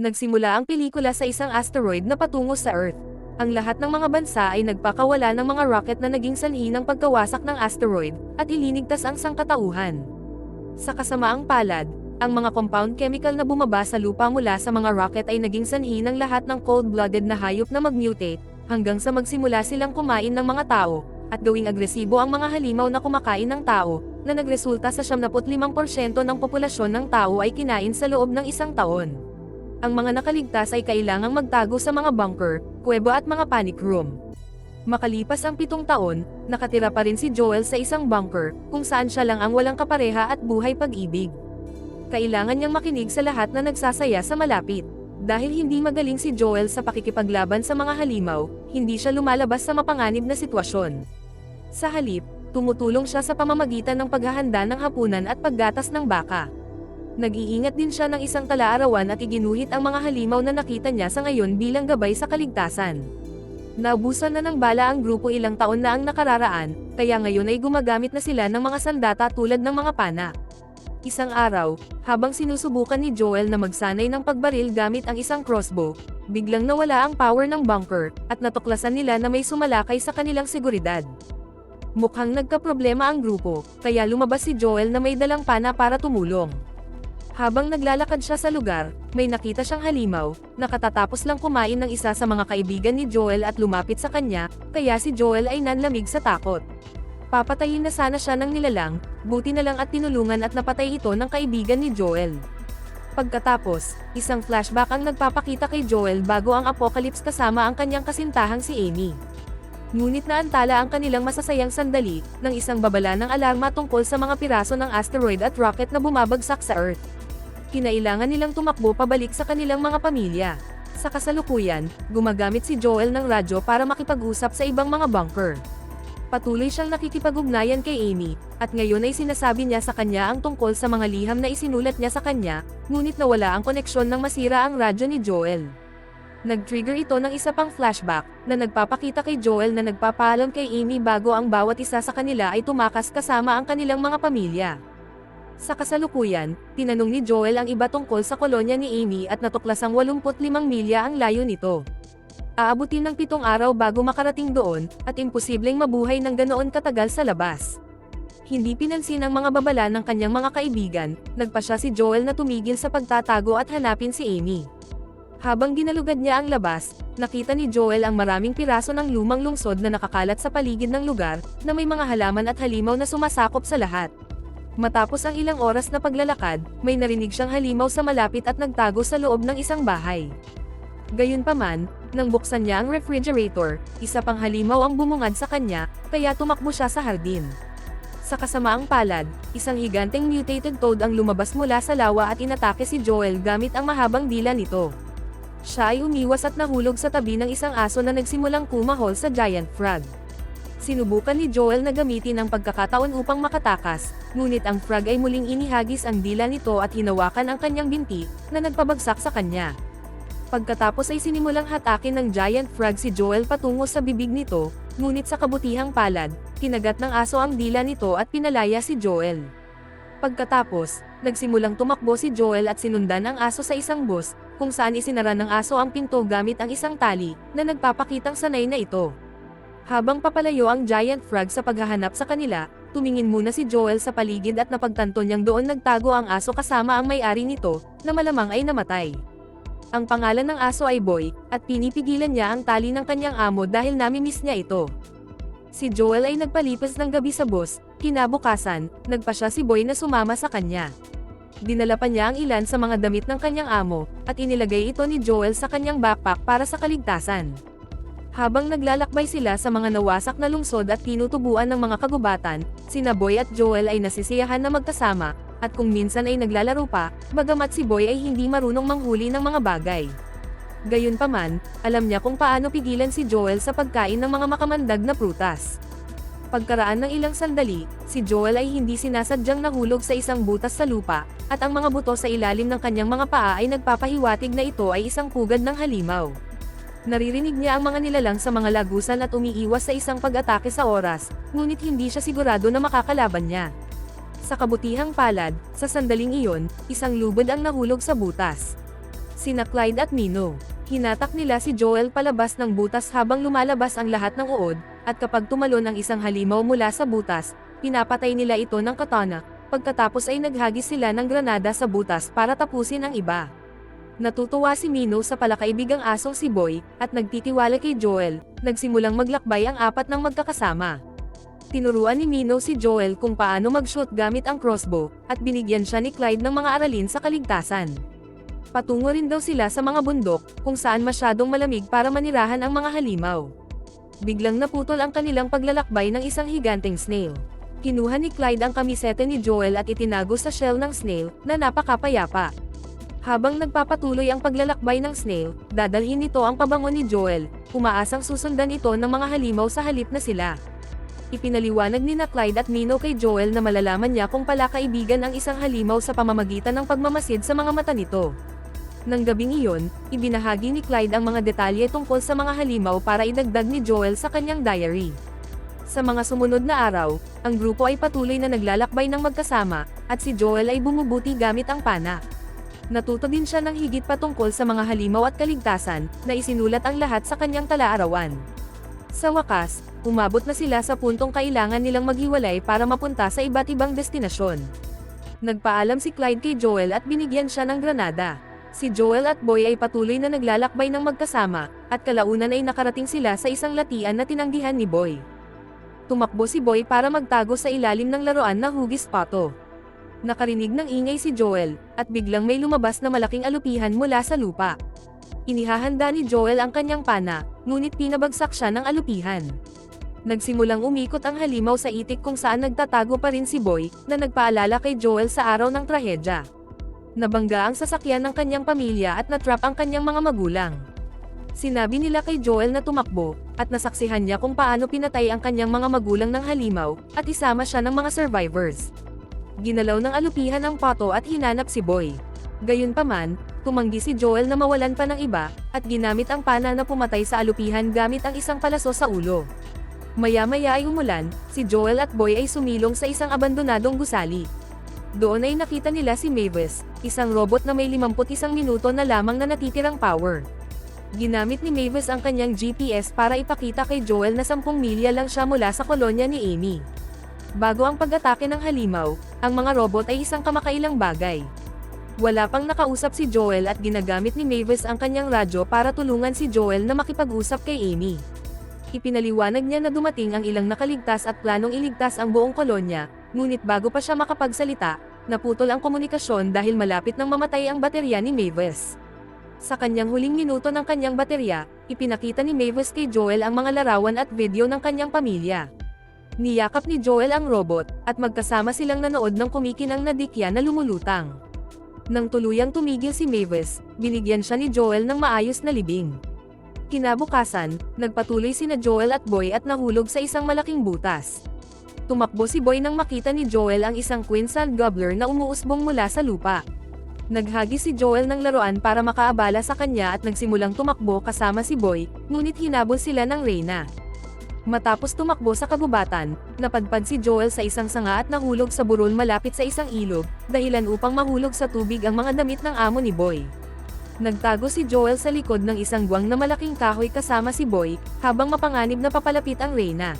Nagsimula ang pelikula sa isang asteroid na patungo sa Earth. Ang lahat ng mga bansa ay nagpakawala ng mga rocket na naging sanhi ng pagkawasak ng asteroid, at ilinigtas ang sangkatauhan. Sa kasamaang palad, ang mga compound chemical na bumaba sa lupa mula sa mga rocket ay naging sanhi ng lahat ng cold-blooded na hayop na mag-mutate, hanggang sa magsimula silang kumain ng mga tao, at gawing agresibo ang mga halimaw na kumakain ng tao, na nagresulta sa 75% ng populasyon ng tao ay kinain sa loob ng isang taon. Ang mga nakaligtas ay kailangang magtago sa mga bunker, kuweba at mga panic room. Makalipas ang pitong taon, nakatira pa rin si Joel sa isang bunker, kung saan siya lang ang walang kapareha at buhay pag-ibig. Kailangan niyang makinig sa lahat na nagsasaya sa malapit. Dahil hindi magaling si Joel sa pakikipaglaban sa mga halimaw, hindi siya lumalabas sa mapanganib na sitwasyon. Sa halip, tumutulong siya sa pamamagitan ng paghahanda ng hapunan at paggatas ng baka. Nag-iingat din siya ng isang talaarawan at iginuhit ang mga halimaw na nakita niya sa ngayon bilang gabay sa kaligtasan. Naubusan na ng bala ang grupo ilang taon na ang nakararaan, kaya ngayon ay gumagamit na sila ng mga sandata tulad ng mga pana. Isang araw, habang sinusubukan ni Joel na magsanay ng pagbaril gamit ang isang crossbow, biglang nawala ang power ng bunker, at natuklasan nila na may sumalakay sa kanilang seguridad. Mukhang nagkaproblema ang grupo, kaya lumabas si Joel na may dalang pana para tumulong. Habang naglalakad siya sa lugar, may nakita siyang halimaw, nakatatapos lang kumain ng isa sa mga kaibigan ni Joel at lumapit sa kanya, kaya si Joel ay nanlamig sa takot. Papatayin na sana siya ng nilalang, buti na lang at tinulungan at napatay ito ng kaibigan ni Joel. Pagkatapos, isang flashback ang nagpapakita kay Joel bago ang apocalypse kasama ang kanyang kasintahang si Amy. Ngunit naantala ang kanilang masasayang sandali, ng isang babala ng alarma tungkol sa mga piraso ng asteroid at rocket na bumabagsak sa Earth kinailangan nilang tumakbo pabalik sa kanilang mga pamilya. Sa kasalukuyan, gumagamit si Joel ng radyo para makipag-usap sa ibang mga bunker. Patuloy siyang nakikipag-ugnayan kay Amy, at ngayon ay sinasabi niya sa kanya ang tungkol sa mga liham na isinulat niya sa kanya, ngunit nawala ang koneksyon nang masira ang radyo ni Joel. Nag-trigger ito ng isa pang flashback, na nagpapakita kay Joel na nagpapaalam kay Amy bago ang bawat isa sa kanila ay tumakas kasama ang kanilang mga pamilya. Sa kasalukuyan, tinanong ni Joel ang iba tungkol sa kolonya ni Amy at natuklasang 85 milya ang layo nito. Aabutin ng pitong araw bago makarating doon, at imposibleng mabuhay ng ganoon katagal sa labas. Hindi pinansin ang mga babala ng kanyang mga kaibigan, nagpa siya si Joel na tumigil sa pagtatago at hanapin si Amy. Habang ginalugad niya ang labas, nakita ni Joel ang maraming piraso ng lumang lungsod na nakakalat sa paligid ng lugar, na may mga halaman at halimaw na sumasakop sa lahat. Matapos ang ilang oras na paglalakad, may narinig siyang halimaw sa malapit at nagtago sa loob ng isang bahay. Gayunpaman, nang buksan niya ang refrigerator, isa pang halimaw ang bumungad sa kanya, kaya tumakbo siya sa hardin. Sa kasamaang palad, isang higanteng mutated toad ang lumabas mula sa lawa at inatake si Joel gamit ang mahabang dila nito. Siya ay umiwas at nahulog sa tabi ng isang aso na nagsimulang kumahol sa giant frog. Sinubukan ni Joel na gamitin ang pagkakataon upang makatakas, ngunit ang frog ay muling inihagis ang dila nito at hinawakan ang kanyang binti, na nagpabagsak sa kanya. Pagkatapos ay sinimulang hatakin ng giant frog si Joel patungo sa bibig nito, ngunit sa kabutihang palad, kinagat ng aso ang dila nito at pinalaya si Joel. Pagkatapos, nagsimulang tumakbo si Joel at sinundan ang aso sa isang bus, kung saan isinara ng aso ang pinto gamit ang isang tali, na nagpapakitang sanay na ito. Habang papalayo ang giant frog sa paghahanap sa kanila, tumingin muna si Joel sa paligid at napagtanto niyang doon nagtago ang aso kasama ang may-ari nito, na malamang ay namatay. Ang pangalan ng aso ay Boy, at pinipigilan niya ang tali ng kanyang amo dahil namimiss niya ito. Si Joel ay nagpalipas ng gabi sa bus, kinabukasan, nagpa siya si Boy na sumama sa kanya. Dinala pa niya ang ilan sa mga damit ng kanyang amo, at inilagay ito ni Joel sa kanyang backpack para sa kaligtasan. Habang naglalakbay sila sa mga nawasak na lungsod at tinutubuan ng mga kagubatan, sina Boy at Joel ay nasisiyahan na magkasama, at kung minsan ay naglalaro pa, bagamat si Boy ay hindi marunong manghuli ng mga bagay. Gayunpaman, alam niya kung paano pigilan si Joel sa pagkain ng mga makamandag na prutas. Pagkaraan ng ilang sandali, si Joel ay hindi sinasadyang nahulog sa isang butas sa lupa, at ang mga buto sa ilalim ng kanyang mga paa ay nagpapahiwatig na ito ay isang pugad ng halimaw. Naririnig niya ang mga nilalang sa mga lagusan at umiiwas sa isang pag-atake sa oras, ngunit hindi siya sigurado na makakalaban niya. Sa kabutihang palad, sa sandaling iyon, isang lubod ang nahulog sa butas. Sina Clyde at Mino. Hinatak nila si Joel palabas ng butas habang lumalabas ang lahat ng uod, at kapag tumalon ang isang halimaw mula sa butas, pinapatay nila ito ng katana, pagkatapos ay naghagis sila ng granada sa butas para tapusin ang iba. Natutuwa si Mino sa palakaibigang asong si Boy, at nagtitiwala kay Joel, nagsimulang maglakbay ang apat ng magkakasama. Tinuruan ni Mino si Joel kung paano mag-shoot gamit ang crossbow, at binigyan siya ni Clyde ng mga aralin sa kaligtasan. Patungo rin daw sila sa mga bundok, kung saan masyadong malamig para manirahan ang mga halimaw. Biglang naputol ang kanilang paglalakbay ng isang higanteng snail. Kinuha ni Clyde ang kamisete ni Joel at itinago sa shell ng snail, na napakapayapa. Habang nagpapatuloy ang paglalakbay ng snail, dadalhin nito ang pabango ni Joel, umaasang susundan ito ng mga halimaw sa halip na sila. Ipinaliwanag ni na Clyde at Mino kay Joel na malalaman niya kung pala kaibigan ang isang halimaw sa pamamagitan ng pagmamasid sa mga mata nito. Nang gabing iyon, ibinahagi ni Clyde ang mga detalye tungkol sa mga halimaw para idagdag ni Joel sa kanyang diary. Sa mga sumunod na araw, ang grupo ay patuloy na naglalakbay ng magkasama, at si Joel ay bumubuti gamit ang pana. Natuto din siya ng higit pa tungkol sa mga halimaw at kaligtasan, na isinulat ang lahat sa kanyang talaarawan. Sa wakas, umabot na sila sa puntong kailangan nilang maghiwalay para mapunta sa iba't ibang destinasyon. Nagpaalam si Clyde kay Joel at binigyan siya ng granada. Si Joel at Boy ay patuloy na naglalakbay ng magkasama, at kalaunan ay nakarating sila sa isang latian na tinanggihan ni Boy. Tumakbo si Boy para magtago sa ilalim ng laruan na hugis pato. Nakarinig ng ingay si Joel, at biglang may lumabas na malaking alupihan mula sa lupa. Inihahanda ni Joel ang kanyang pana, ngunit pinabagsak siya ng alupihan. Nagsimulang umikot ang halimaw sa itik kung saan nagtatago pa rin si Boy, na nagpaalala kay Joel sa araw ng trahedya. Nabangga ang sasakyan ng kanyang pamilya at natrap ang kanyang mga magulang. Sinabi nila kay Joel na tumakbo, at nasaksihan niya kung paano pinatay ang kanyang mga magulang ng halimaw, at isama siya ng mga survivors. Ginalaw ng alupihan ang pato at hinanap si Boy. Gayunpaman, tumanggi si Joel na mawalan pa ng iba, at ginamit ang pana na pumatay sa alupihan gamit ang isang palaso sa ulo. Maya-maya ay umulan, si Joel at Boy ay sumilong sa isang abandonadong gusali. Doon ay nakita nila si Mavis, isang robot na may 51 minuto na lamang na natitirang power. Ginamit ni Mavis ang kanyang GPS para ipakita kay Joel na 10 milya lang siya mula sa kolonya ni Amy. Bago ang pag-atake ng halimaw, ang mga robot ay isang kamakailang bagay. Wala pang nakausap si Joel at ginagamit ni Mavis ang kanyang radyo para tulungan si Joel na makipag-usap kay Amy. Ipinaliwanag niya na dumating ang ilang nakaligtas at planong iligtas ang buong kolonya, ngunit bago pa siya makapagsalita, naputol ang komunikasyon dahil malapit nang mamatay ang baterya ni Mavis. Sa kanyang huling minuto ng kanyang baterya, ipinakita ni Mavis kay Joel ang mga larawan at video ng kanyang pamilya. Niyakap ni Joel ang robot, at magkasama silang nanood ng kumikinang na dikya na lumulutang. Nang tuluyang tumigil si Mavis, binigyan siya ni Joel ng maayos na libing. Kinabukasan, nagpatuloy sina Joel at Boy at nahulog sa isang malaking butas. Tumakbo si Boy nang makita ni Joel ang isang quinsan gobbler na umuusbong mula sa lupa. Naghagi si Joel ng laruan para makaabala sa kanya at nagsimulang tumakbo kasama si Boy, ngunit hinabol sila ng Reyna. Matapos tumakbo sa kagubatan, napadpad si Joel sa isang sanga at nahulog sa burol malapit sa isang ilog, dahilan upang mahulog sa tubig ang mga damit ng amo ni Boy. Nagtago si Joel sa likod ng isang guwang na malaking kahoy kasama si Boy, habang mapanganib na papalapit ang Reyna.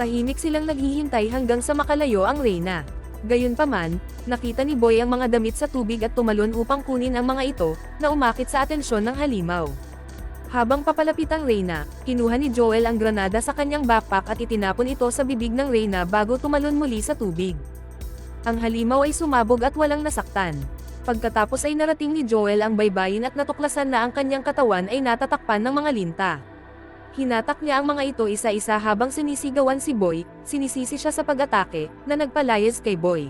Tahimik silang naghihintay hanggang sa makalayo ang Reyna. Gayunpaman, nakita ni Boy ang mga damit sa tubig at tumalon upang kunin ang mga ito, na umakit sa atensyon ng halimaw. Habang papalapit ang Reyna, kinuha ni Joel ang granada sa kanyang backpack at itinapon ito sa bibig ng Reyna bago tumalon muli sa tubig. Ang halimaw ay sumabog at walang nasaktan. Pagkatapos ay narating ni Joel ang baybayin at natuklasan na ang kanyang katawan ay natatakpan ng mga linta. Hinatak niya ang mga ito isa-isa habang sinisigawan si Boy, sinisisi siya sa pag-atake, na nagpalayas kay Boy.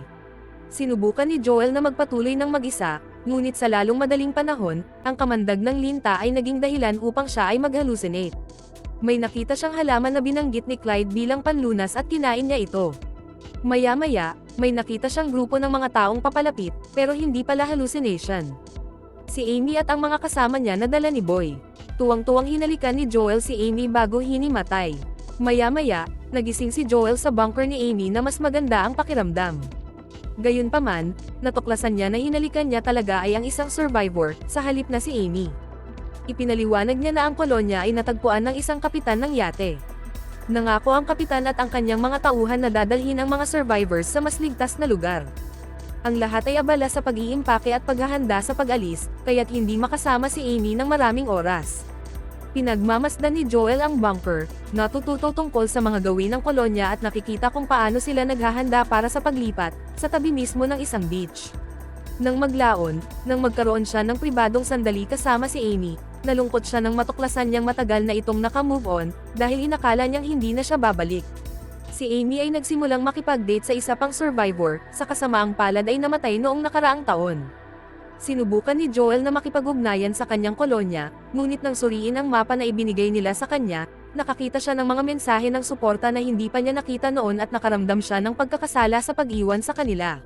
Sinubukan ni Joel na magpatuloy ng mag-isa, ngunit sa lalong madaling panahon, ang kamandag ng linta ay naging dahilan upang siya ay mag-hallucinate. May nakita siyang halaman na binanggit ni Clyde bilang panlunas at kinain niya ito. Maya-maya, may nakita siyang grupo ng mga taong papalapit, pero hindi pala hallucination. Si Amy at ang mga kasama niya nadala ni Boy. Tuwang-tuwang hinalikan ni Joel si Amy bago hinimatay. Maya-maya, nagising si Joel sa bunker ni Amy na mas maganda ang pakiramdam. Gayunpaman, natuklasan niya na hinalikan niya talaga ay ang isang survivor, sa halip na si Amy. Ipinaliwanag niya na ang kolonya ay natagpuan ng isang kapitan ng yate. Nangako ang kapitan at ang kanyang mga tauhan na dadalhin ang mga survivors sa mas ligtas na lugar. Ang lahat ay abala sa pag-iimpake at paghahanda sa pag-alis, kaya't hindi makasama si Amy ng maraming oras. Pinagmamasdan ni Joel ang bunker, natututo tungkol sa mga gawin ng kolonya at nakikita kung paano sila naghahanda para sa paglipat, sa tabi mismo ng isang beach. Nang maglaon, nang magkaroon siya ng pribadong sandali kasama si Amy, nalungkot siya nang matuklasan niyang matagal na itong nakamove on, dahil inakala niyang hindi na siya babalik. Si Amy ay nagsimulang makipag-date sa isa pang survivor, sa kasamaang palad ay namatay noong nakaraang taon. Sinubukan ni Joel na makipag-ugnayan sa kanyang kolonya, ngunit nang suriin ang mapa na ibinigay nila sa kanya, nakakita siya ng mga mensahe ng suporta na hindi pa niya nakita noon at nakaramdam siya ng pagkakasala sa pag-iwan sa kanila.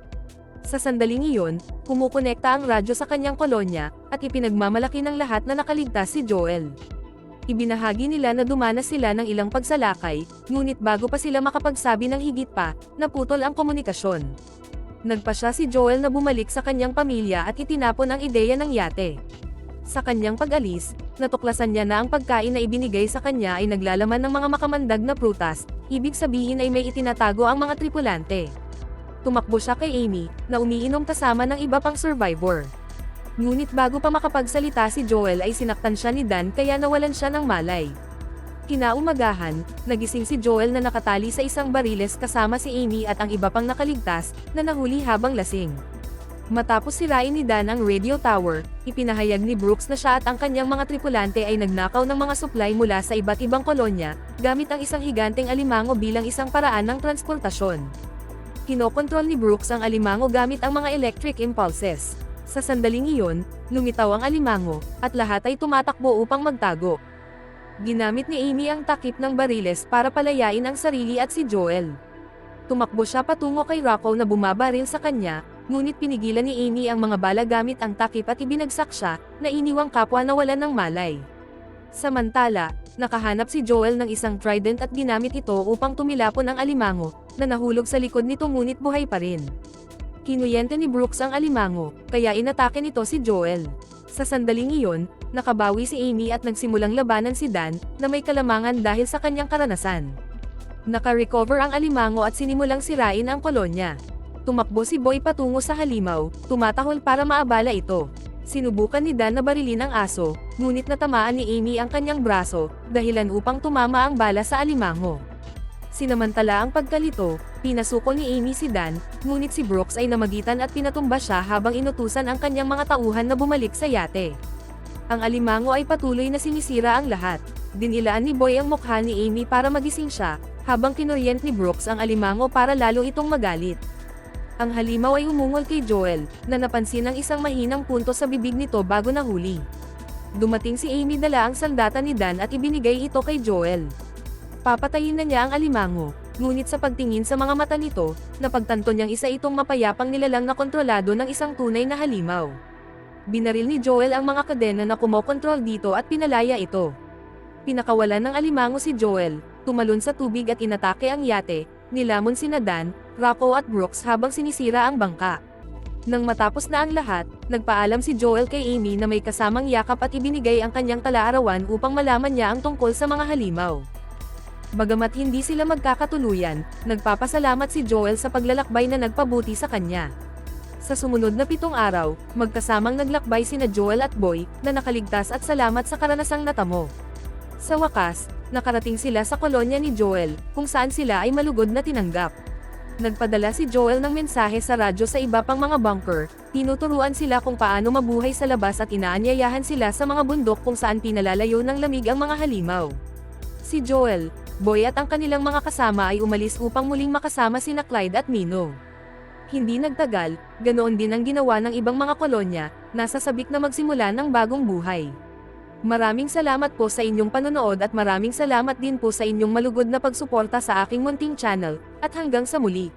Sa sandaling iyon, kumukonekta ang radyo sa kanyang kolonya, at ipinagmamalaki ng lahat na nakaligtas si Joel. Ibinahagi nila na dumanas sila ng ilang pagsalakay, ngunit bago pa sila makapagsabi ng higit pa, naputol ang komunikasyon. Nagpa siya si Joel na bumalik sa kanyang pamilya at itinapon ang ideya ng yate. Sa kanyang pag-alis, natuklasan niya na ang pagkain na ibinigay sa kanya ay naglalaman ng mga makamandag na prutas, ibig sabihin ay may itinatago ang mga tripulante. Tumakbo siya kay Amy, na umiinom kasama ng iba pang survivor. Ngunit bago pa makapagsalita si Joel ay sinaktan siya ni Dan kaya nawalan siya ng malay. Kinaumagahan, nagising si Joel na nakatali sa isang bariles kasama si Amy at ang iba pang nakaligtas, na nahuli habang lasing. Matapos sirain ni Dan ang radio tower, ipinahayag ni Brooks na siya at ang kanyang mga tripulante ay nagnakaw ng mga supply mula sa iba't ibang kolonya, gamit ang isang higanteng alimango bilang isang paraan ng transportasyon. Kinokontrol ni Brooks ang alimango gamit ang mga electric impulses. Sa sandaling iyon, lumitaw ang alimango, at lahat ay tumatakbo upang magtago. Ginamit ni Amy ang takip ng bariles para palayain ang sarili at si Joel. Tumakbo siya patungo kay Rocco na bumabaril sa kanya, ngunit pinigilan ni Amy ang mga bala gamit ang takip at ibinagsak siya, na iniwang kapwa na wala ng malay. Samantala, nakahanap si Joel ng isang trident at ginamit ito upang tumilapon ang alimango, na nahulog sa likod nito ngunit buhay pa rin. Kinuyente ni Brooks ang alimango, kaya inatake nito si Joel. Sa sandaling iyon, nakabawi si Amy at nagsimulang labanan si Dan, na may kalamangan dahil sa kanyang karanasan. Naka-recover ang alimango at sinimulang sirain ang kolonya. Tumakbo si Boy patungo sa halimaw, tumatahol para maabala ito. Sinubukan ni Dan na barilin ang aso, ngunit natamaan ni Amy ang kanyang braso, dahilan upang tumama ang bala sa alimango. Sinamantala ang pagkalito, pinasuko ni Amy si Dan, ngunit si Brooks ay namagitan at pinatumba siya habang inutusan ang kanyang mga tauhan na bumalik sa yate. Ang alimango ay patuloy na sinisira ang lahat. Dinilaan ni Boy ang mukha ni Amy para magising siya, habang kinuryent ni Brooks ang alimango para lalo itong magalit. Ang halimaw ay umungol kay Joel, na napansin ang isang mahinang punto sa bibig nito bago nahuli. Dumating si Amy dala ang sandata ni Dan at ibinigay ito kay Joel. Papatayin na niya ang alimango, ngunit sa pagtingin sa mga mata nito, napagtanto niyang isa itong mapayapang nilalang na kontrolado ng isang tunay na halimaw. Binaril ni Joel ang mga kadena na kumokontrol dito at pinalaya ito. Pinakawalan ng alimango si Joel, tumalon sa tubig at inatake ang yate, nilamon sina Dan, Rocco at Brooks habang sinisira ang bangka. Nang matapos na ang lahat, nagpaalam si Joel kay Amy na may kasamang yakap at ibinigay ang kanyang talaarawan upang malaman niya ang tungkol sa mga halimaw. Bagamat hindi sila magkakatuluyan, nagpapasalamat si Joel sa paglalakbay na nagpabuti sa kanya. Sa sumunod na pitong araw, magkasamang naglakbay sina Joel at Boy, na nakaligtas at salamat sa karanasang natamo. Sa wakas, nakarating sila sa kolonya ni Joel, kung saan sila ay malugod na tinanggap. Nagpadala si Joel ng mensahe sa radyo sa iba pang mga bunker, tinuturuan sila kung paano mabuhay sa labas at inaanyayahan sila sa mga bundok kung saan pinalalayo ng lamig ang mga halimaw. Si Joel, Boy at ang kanilang mga kasama ay umalis upang muling makasama sina Clyde at Mino. Hindi nagtagal, ganoon din ang ginawa ng ibang mga kolonya, nasa sabik na magsimula ng bagong buhay. Maraming salamat po sa inyong panonood at maraming salamat din po sa inyong malugod na pagsuporta sa aking munting channel, at hanggang sa muli.